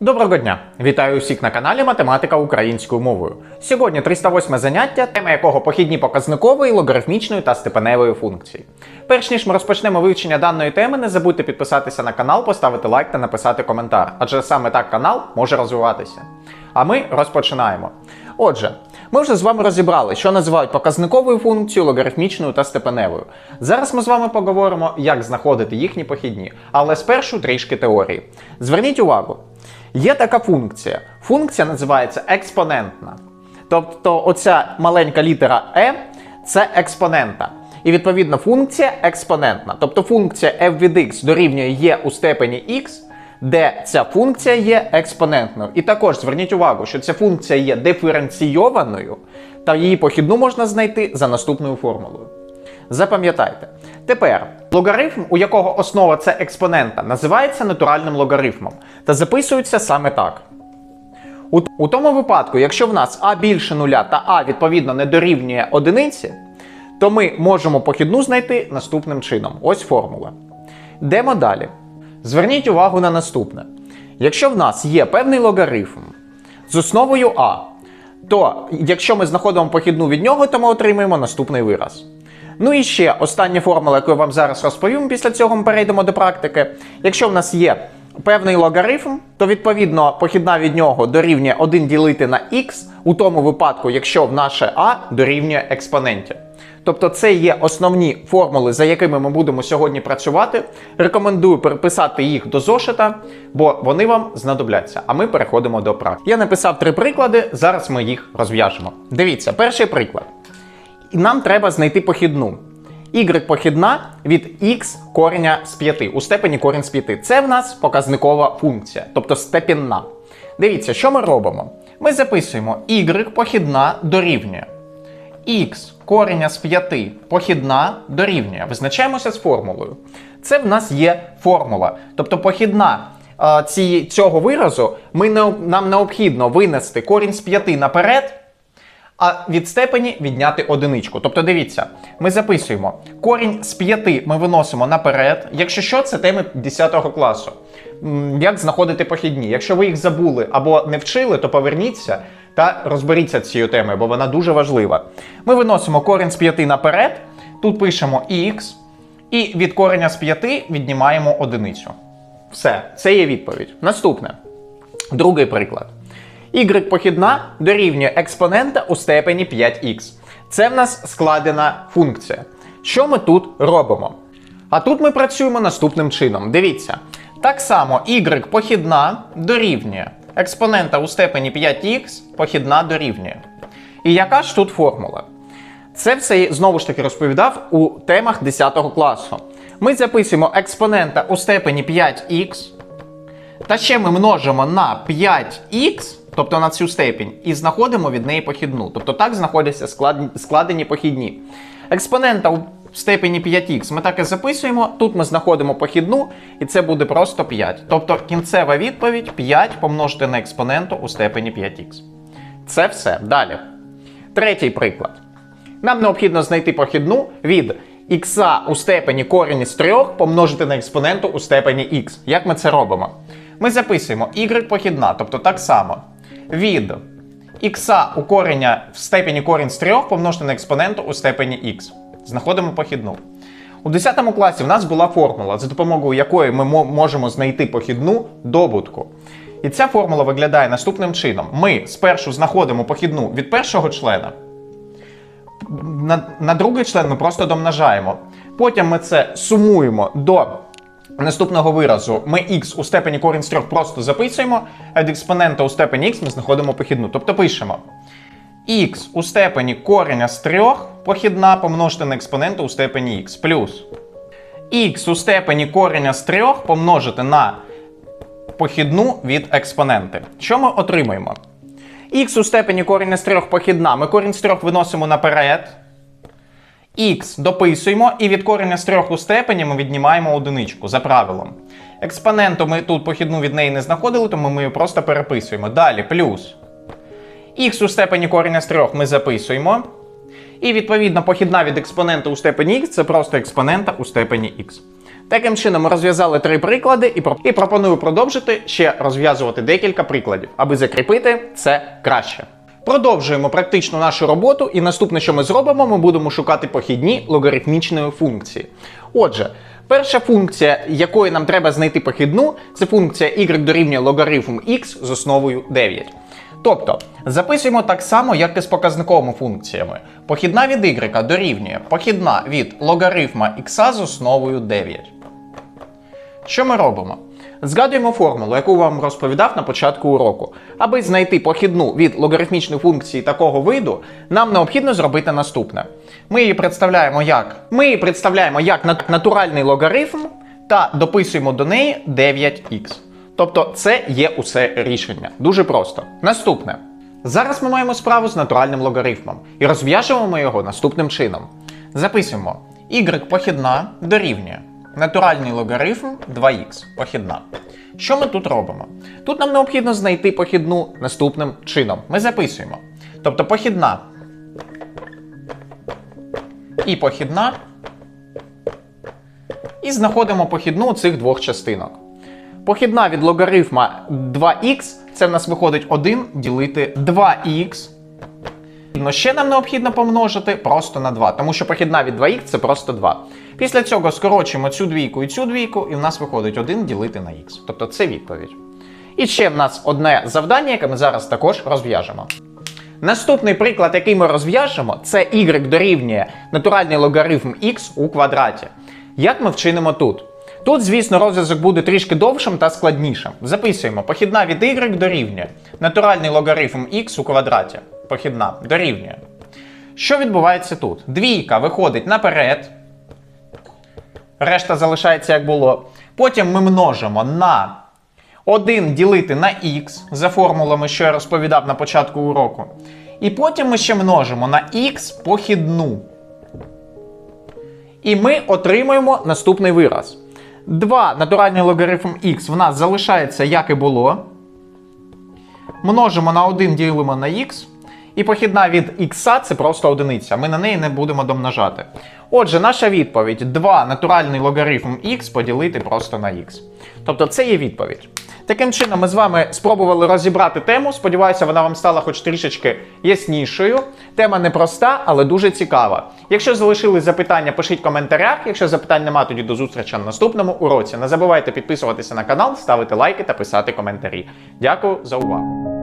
Доброго дня! Вітаю усіх на каналі Математика українською мовою. Сьогодні 308 заняття, тема якого похідні показникової, логарифмічної та степеневої функції. Перш ніж ми розпочнемо вивчення даної теми, не забудьте підписатися на канал, поставити лайк та написати коментар, адже саме так канал може розвиватися. А ми розпочинаємо. Отже, ми вже з вами розібрали, що називають показниковою функцією, логарифмічною та степеневою. Зараз ми з вами поговоримо, як знаходити їхні похідні, але спершу трішки теорії. Зверніть увагу, є така функція. Функція називається експонентна. Тобто, оця маленька літера e це експонента. І відповідно функція експонентна. Тобто функція f від x дорівнює є у степені x, де ця функція є експонентною. І також зверніть увагу, що ця функція є диференційованою, та її похідну можна знайти за наступною формулою. Запам'ятайте. Тепер логарифм, у якого основа це експонента, називається натуральним логарифмом та записується саме так. У, тому випадку, якщо в нас а більше нуля та а відповідно не дорівнює одиниці, то ми можемо похідну знайти наступним чином. Ось формула. Йдемо далі. Зверніть увагу на наступне. Якщо в нас є певний логарифм з основою а, то якщо ми знаходимо похідну від нього, то ми отримаємо наступний вираз. Ну і ще остання формула, яку я вам зараз розповім, після цього ми перейдемо до практики. Якщо в нас є певний логарифм, то відповідно похідна від нього дорівнює 1 ділити на х у тому випадку, якщо в наше а дорівнює експоненті. Тобто це є основні формули, за якими ми будемо сьогодні працювати. Рекомендую переписати їх до зошита, бо вони вам знадобляться. А ми переходимо до практики. Я написав три приклади, зараз ми їх розв'яжемо. Дивіться, перший приклад. І нам треба знайти похідну. Y похідна від x кореня з 5 у степені корінь з 5. Це в нас показникова функція, тобто степінна. Дивіться, що ми робимо? Ми записуємо y похідна дорівнює. x кореня з 5 похідна дорівнює. Визначаємося з формулою. Це в нас є формула. Тобто похідна ці, цього виразу ми не, нам необхідно винести корінь з 5 наперед. А від степені відняти одиничку. Тобто, дивіться, ми записуємо корінь з 5 ми виносимо наперед. Якщо що, це теми 10 класу. Як знаходити похідні? Якщо ви їх забули або не вчили, то поверніться та розберіться цією темою, бо вона дуже важлива. Ми виносимо корінь з 5 наперед, тут пишемо х, і від кореня з 5 віднімаємо одиницю. Все, це є відповідь. Наступне. Другий приклад. Y похідна дорівнює експонента у степені 5х. Це в нас складена функція. Що ми тут робимо? А тут ми працюємо наступним чином. Дивіться. Так само y похідна дорівнює експонента у степені 5х похідна дорівнює. І яка ж тут формула? Це все знову ж таки розповідав у темах 10 класу. Ми записуємо експонента у степені 5х. Та ще ми множимо на 5х, тобто на цю степінь, і знаходимо від неї похідну. Тобто так знаходяться складені похідні. Експонента у степені 5х ми так і записуємо. Тут ми знаходимо похідну, і це буде просто 5. Тобто кінцева відповідь 5 помножити на експоненту у степені 5х. Це все. Далі. Третій приклад. Нам необхідно знайти похідну від х у степені корінь з 3 помножити на експоненту у степені х. Як ми це робимо? Ми записуємо y похідна, тобто так само. Від х у кореня в степені корінь з 3 помножити на експоненту у степені х. Знаходимо похідну. У 10 класі в нас була формула, за допомогою якої ми можемо знайти похідну добутку. І ця формула виглядає наступним чином: ми спершу знаходимо похідну від першого члена, на, на другий член ми просто домножаємо. Потім ми це сумуємо до наступного виразу. Ми х у степені корінь з 3 просто записуємо, а від експонента у степені х ми знаходимо похідну. Тобто пишемо х у степені кореня з 3 похідна помножити на експонента у степені х плюс х у степені кореня з 3 помножити на похідну від експоненти. Що ми отримуємо? х у степені коріння з 3 похідна. Ми корінь з 3 виносимо наперед. Х дописуємо, і від кореня з 3 у степені ми віднімаємо одиничку за правилом. Експоненту ми тут похідну від неї не знаходили, тому ми її просто переписуємо. Далі плюс. х у степені кореня з 3 ми записуємо. І відповідно похідна від експонента у степені х це просто експонента у степені х. Таким чином, ми розв'язали три приклади і пропоную продовжити ще розв'язувати декілька прикладів, аби закріпити це краще. Продовжуємо практично нашу роботу, і наступне, що ми зробимо, ми будемо шукати похідні логарифмічної функції. Отже, перша функція, якої нам треба знайти похідну, це функція y дорівнює логарифм x з основою 9. Тобто, записуємо так само, як і з показниковими функціями. Похідна від y дорівнює похідна від логарифма x з основою 9. Що ми робимо? Згадуємо формулу, яку вам розповідав на початку уроку. Аби знайти похідну від логарифмічної функції такого виду, нам необхідно зробити наступне. Ми її представляємо як Ми її представляємо як натуральний логарифм та дописуємо до неї 9х. Тобто це є усе рішення. Дуже просто. Наступне. Зараз ми маємо справу з натуральним логарифмом і розв'яжемо його наступним чином. Записуємо y похідна дорівнює натуральний логарифм 2х похідна. Що ми тут робимо? Тут нам необхідно знайти похідну наступним чином. Ми записуємо. Тобто похідна і похідна. І знаходимо похідну цих двох частинок. Похідна від логарифма 2х це в нас виходить 1 ділити 2х. Ну, ще нам необхідно помножити просто на 2, тому що похідна від 2х це просто 2. Після цього скорочуємо цю двійку і цю двійку, і в нас виходить 1 ділити на х. Тобто це відповідь. І ще в нас одне завдання, яке ми зараз також розв'яжемо. Наступний приклад, який ми розв'яжемо, це y дорівнює натуральний логарифм x у квадраті. Як ми вчинимо тут? Тут, звісно, розв'язок буде трішки довшим та складнішим. Записуємо, похідна від y дорівнює натуральний логарифм x у квадраті. Похідна дорівнює. Що відбувається тут? Двійка виходить наперед. Решта залишається як було. Потім ми множимо на 1 ділити на х за формулами, що я розповідав на початку уроку. І потім ми ще множимо на х похідну. І ми отримуємо наступний вираз. 2 натуральний логарифм х в нас залишається як і було. Множимо на 1 ділимо на х. І похідна від х це просто одиниця. Ми на неї не будемо домножати. Отже, наша відповідь 2 натуральний логарифм х поділити просто на х. Тобто це є відповідь. Таким чином, ми з вами спробували розібрати тему. Сподіваюся, вона вам стала хоч трішечки яснішою. Тема непроста, але дуже цікава. Якщо залишились запитання, пишіть в коментарях. Якщо запитань нема, тоді до зустрічі на наступному уроці. Не забувайте підписуватися на канал, ставити лайки та писати коментарі. Дякую за увагу.